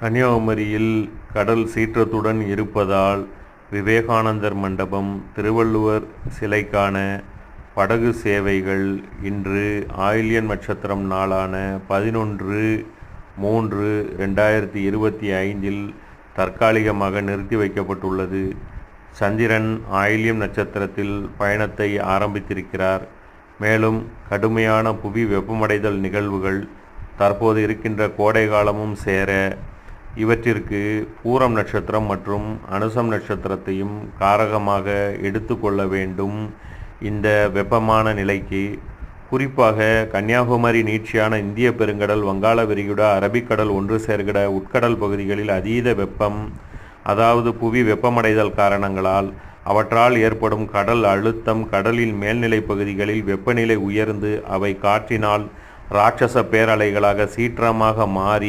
கன்னியாகுமரியில் கடல் சீற்றத்துடன் இருப்பதால் விவேகானந்தர் மண்டபம் திருவள்ளுவர் சிலைக்கான படகு சேவைகள் இன்று ஆயிலியன் நட்சத்திரம் நாளான பதினொன்று மூன்று ரெண்டாயிரத்தி இருபத்தி ஐந்தில் தற்காலிகமாக நிறுத்தி வைக்கப்பட்டுள்ளது. சந்திரன் ஆயில்யம் நட்சத்திரத்தில் பயணத்தை ஆரம்பித்திருக்கிறார். மேலும் கடுமையான புவி வெப்பமடைதல் நிகழ்வுகள் தற்போது இருக்கின்ற கோடை காலமும் சேர இவற்றிற்கு பூரம் நட்சத்திரம் மற்றும் அனுசம் நட்சத்திரத்தையும் காரகமாக எடுத்துக்கொள்ள வேண்டும். இந்த வெப்பமான நிலைக்கு குறிப்பாக கன்னியாகுமரி நீட்சியான இந்திய பெருங்கடல் வங்காள விரிகுடா அரபிக்கடல் ஒன்று சேர்கிட உட்கடல் பகுதிகளில் அதீத வெப்பம் அதாவது புவி வெப்பமடைதல் காரணங்களால் அவற்றால் ஏற்படும் கடல் அழுத்தம் கடலின் மேல்நிலை பகுதிகளில் வெப்பநிலை உயர்ந்து அவை காற்றினால் ராட்சச பேரலைகளாக சீற்றமாக மாறி